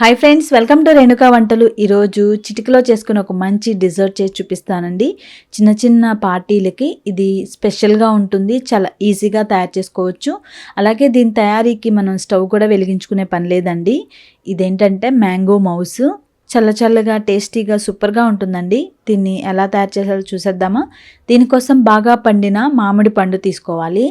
Hi friends welcome to Renuka వంటలు ఈరోజు చిటికలో చేసుకుని ఒక మంచి డిజర్ట్ చేసి చూపిస్తానండి. చిన్న చిన్న పార్టీలకి ఇది స్పెషల్గా ఉంటుంది. చాలా ఈజీగా తయారు చేసుకోవచ్చు. అలాగే దీని తయారీకి మనం స్టవ్ కూడా వెలిగించుకునే పని లేదండి. ఇదేంటంటే మ్యాంగో మౌస్ చల్ల చల్లగా టేస్టీగా సూపర్గా ఉంటుందండి. దీన్ని ఎలా తయారు చేసాలో చూసేద్దామా? దీనికోసం బాగా పండిన మామిడి పండు తీసుకోవాలి.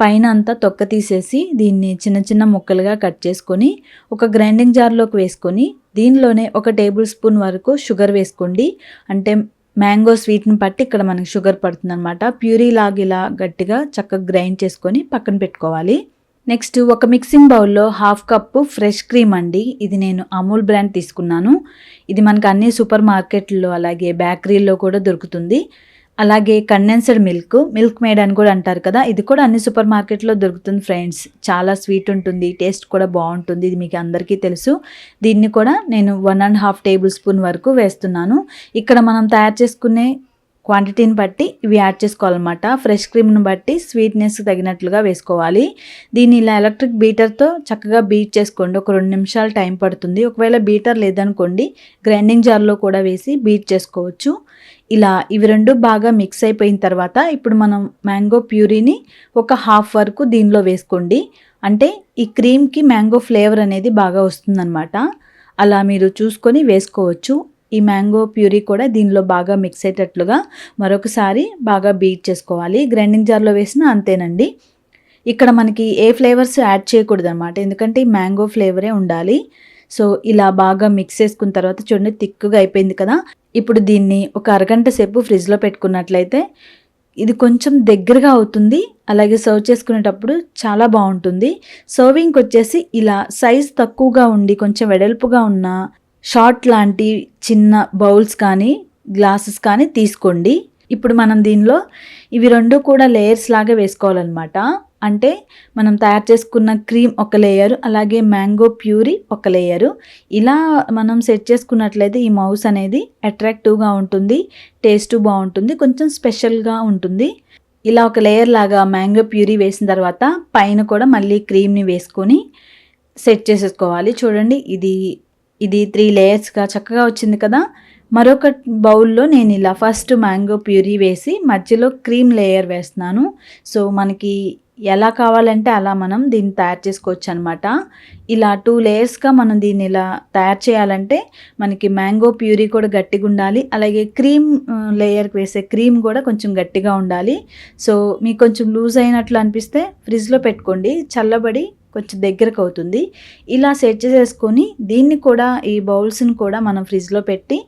పైన అంతా తొక్క తీసేసి దీన్ని చిన్న చిన్న ముక్కలుగా కట్ చేసుకొని ఒక గ్రైండింగ్ జార్లోకి వేసుకొని దీనిలోనే ఒక టేబుల్ స్పూన్ వరకు షుగర్ వేసుకోండి. అంటే మ్యాంగో స్వీట్ని పట్టి ఇక్కడ మనకి షుగర్ పడుతుంది అనమాట ప్యూరీ లాగిలా గట్టిగా చక్కగా గ్రైండ్ చేసుకొని పక్కన పెట్టుకోవాలి. నెక్స్ట్ ఒక మిక్సింగ్ బౌల్లో హాఫ్ కప్పు ఫ్రెష్ క్రీమ్ అండి. ఇది నేను అమూల్ బ్రాండ్ తీసుకున్నాను. ఇది మనకు అన్ని సూపర్ మార్కెట్లో అలాగే బేకరీల్లో కూడా దొరుకుతుంది. అలాగే కండెన్సర్ మిల్క్ మిల్క్ మేడ్ అని కూడా అంటారు కదా ఇది కూడా అన్ని సూపర్ మార్కెట్లో దొరుకుతుంది ఫ్రెండ్స్. చాలా స్వీట్ ఉంటుంది టేస్ట్ కూడా బాగుంటుంది ఇది మీకు అందరికీ తెలుసు. దీన్ని కూడా నేను one and half tablespoon వరకు వేస్తున్నాను. ఇక్కడ మనం తయారు చేసుకునే క్వాంటిటీని బట్టి ఇవి యాడ్ చేసుకోవాలన్నమాట. ఫ్రెష్ క్రీమ్ని బట్టి స్వీట్నెస్ తగినట్లుగా వేసుకోవాలి. దీన్ని ఇలా ఎలక్ట్రిక్ బీటర్తో చక్కగా బీట్ చేసుకోండి. ఒక రెండు నిమిషాలు టైం పడుతుంది. ఒకవేళ బీటర్ లేదనుకోండి గ్రైండింగ్ జార్లో కూడా వేసి బీట్ చేసుకోవచ్చు. ఇలా ఇవి రెండు బాగా మిక్స్ అయిపోయిన తర్వాత ఇప్పుడు మనం మ్యాంగో ప్యూరీని ఒక హాఫ్ వరకు దీనిలో వేసుకోండి. అంటే ఈ క్రీమ్కి మ్యాంగో ఫ్లేవర్ అనేది బాగా వస్తుందన్నమాట. అలా మీరు చూసుకొని వేసుకోవచ్చు. ఈ మ్యాంగో ప్యూరీ కూడా దీనిలో బాగా మిక్స్ అయ్యేటట్లుగా మరొకసారి బాగా బీట్ చేసుకోవాలి. గ్రైండింగ్ జార్లో వేసిన అంతేనండి. ఇక్కడ మనకి ఏ ఫ్లేవర్స్ యాడ్ చేయకూడదు అనమాట ఎందుకంటే ఈ మ్యాంగో ఫ్లేవరే ఉండాలి. సో ఇలా బాగా మిక్స్ చేసుకున్న తర్వాత చూడండి థిక్గా అయిపోయింది కదా. ఇప్పుడు దీన్ని ఒక అరగంట సేపు ఫ్రిడ్జ్లో పెట్టుకున్నట్లయితే ఇది కొంచెం దగ్గరగా అవుతుంది. అలాగే సర్వ్ చేసుకునేటప్పుడు చాలా బాగుంటుంది. సర్వింగ్కి వచ్చేసి ఇలా సైజ్ తక్కువగా ఉండి కొంచెం వెడల్పుగా ఉన్న షార్ట్ లాంటి చిన్న బౌల్స్ కానీ గ్లాసెస్ కానీ తీసుకోండి. ఇప్పుడు మనం దీనిలో ఇవి రెండు కూడా లేయర్స్ లాగా వేసుకోవాలన్నమాట. అంటే మనం తయారు చేసుకున్న క్రీమ్ ఒక లేయరు అలాగే మ్యాంగో ప్యూరీ ఒక లేయరు. ఇలా మనం సెట్ చేసుకున్నట్లయితే ఈ మౌస్ అనేది అట్రాక్టివ్గా ఉంటుంది టేస్ట్ బాగుంటుంది కొంచెం స్పెషల్గా ఉంటుంది. ఇలా ఒక లేయర్ లాగా మ్యాంగో ప్యూరీ వేసిన తర్వాత పైన కూడా మళ్ళీ క్రీమ్ని వేసుకొని సెట్ చేసేసుకోవాలి. చూడండి ఇది ఇది త్రీ లేయర్స్గా చక్కగా వచ్చింది కదా. మరొక బౌల్లో నేను ఇలా ఫస్ట్ మ్యాంగో ప్యూరీ వేసి మధ్యలో క్రీమ్ లేయర్ వేస్తున్నాను. సో మనకి ఎలా కావాలంటే అలా మనం దీన్ని తయారు చేసుకోవచ్చు అనమాట ఇలా టూ లేయర్స్గా మనం దీన్ని ఇలా తయారు చేయాలంటే మనకి మ్యాంగో ప్యూరీ కూడా గట్టిగా ఉండాలి. అలాగే క్రీమ్ లేయర్కి వేసే క్రీమ్ కూడా కొంచెం గట్టిగా ఉండాలి. సో మీకు కొంచెం లూజ్ అయినట్లు అనిపిస్తే ఫ్రిడ్జ్లో పెట్టుకోండి. చల్లబడి కొంచెం దగ్గరకు అవుతుంది ఇలా సెట్ చేసేసుకొని దీన్ని కూడా ఈ బౌల్స్ని కూడా మనం ఫ్రిడ్జ్లో పెట్టి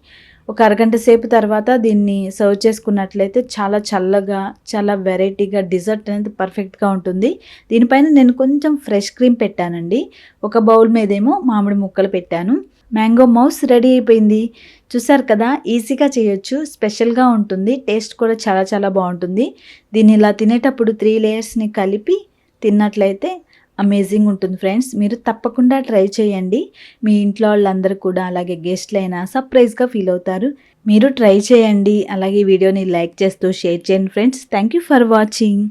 ఒక అరగంట సేపు తర్వాత దీన్ని సర్వ్ చేసుకున్నట్లయితే చాలా చల్లగా చాలా వెరైటీగా డిజర్ట్ అనేది పర్ఫెక్ట్గా ఉంటుంది. దీనిపైన నేను కొంచెం ఫ్రెష్ క్రీమ్ పెట్టానండి. ఒక బౌల్ మీదేమో మామిడి ముక్కలు పెట్టాను. మ్యాంగో మౌస్ రెడీ అయిపోయింది. చూసారు కదా ఈజీగా చేయొచ్చు స్పెషల్గా ఉంటుంది టేస్ట్ కూడా చాలా చాలా బాగుంటుంది. దీన్ని ఇలా తినేటప్పుడు త్రీ లేయర్స్ని కలిపి తిన్నట్లయితే అమేజింగ్ ఉంటుంది ఫ్రెండ్స్ మీరు తప్పకుండా ట్రై చేయండి. మీ ఇంట్లో వాళ్ళందరూ కూడా అలాగే గెస్ట్లైనా సర్ప్రైజ్గా ఫీల్ అవుతారు. మీరు ట్రై చేయండి. అలాగే వీడియోని లైక్ చేస్తూ షేర్ చేయండి friends thank you for watching